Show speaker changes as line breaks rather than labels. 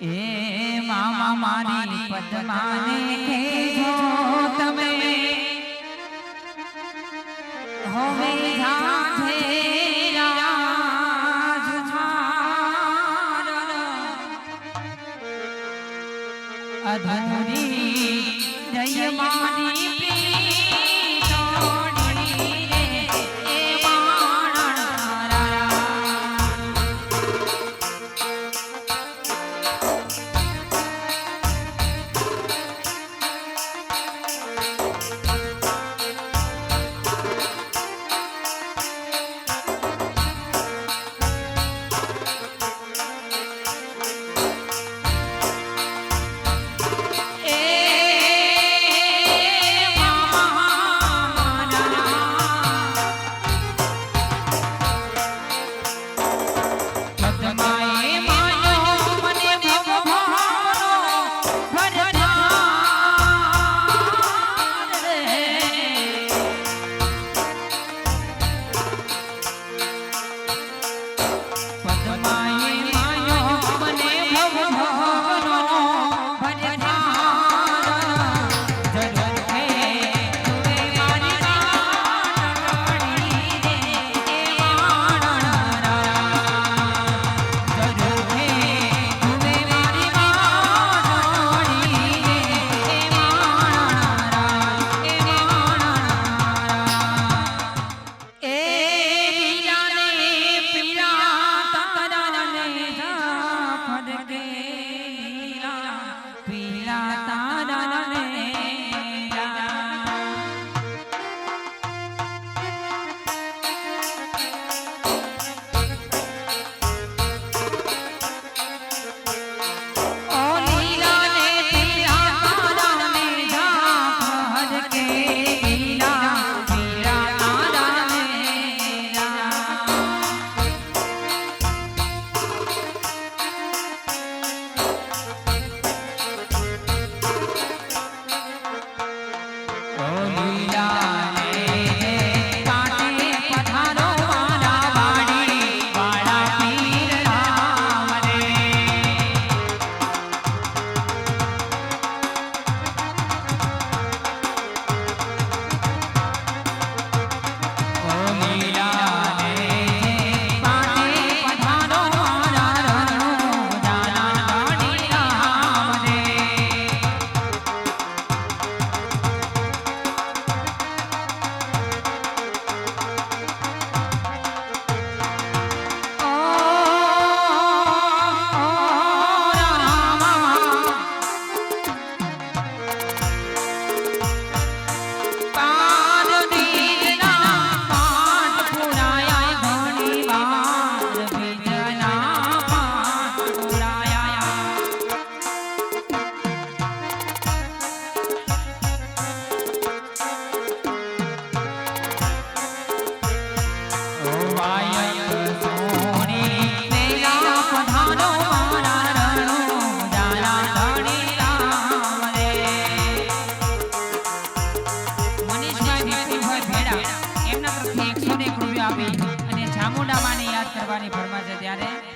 એ મામા મારી પદ્માને ખેજો તમે. હવે સાથે અધુરી જય ચામુંડા માને યાદ કરવાની ફરમાશે ત્યારે.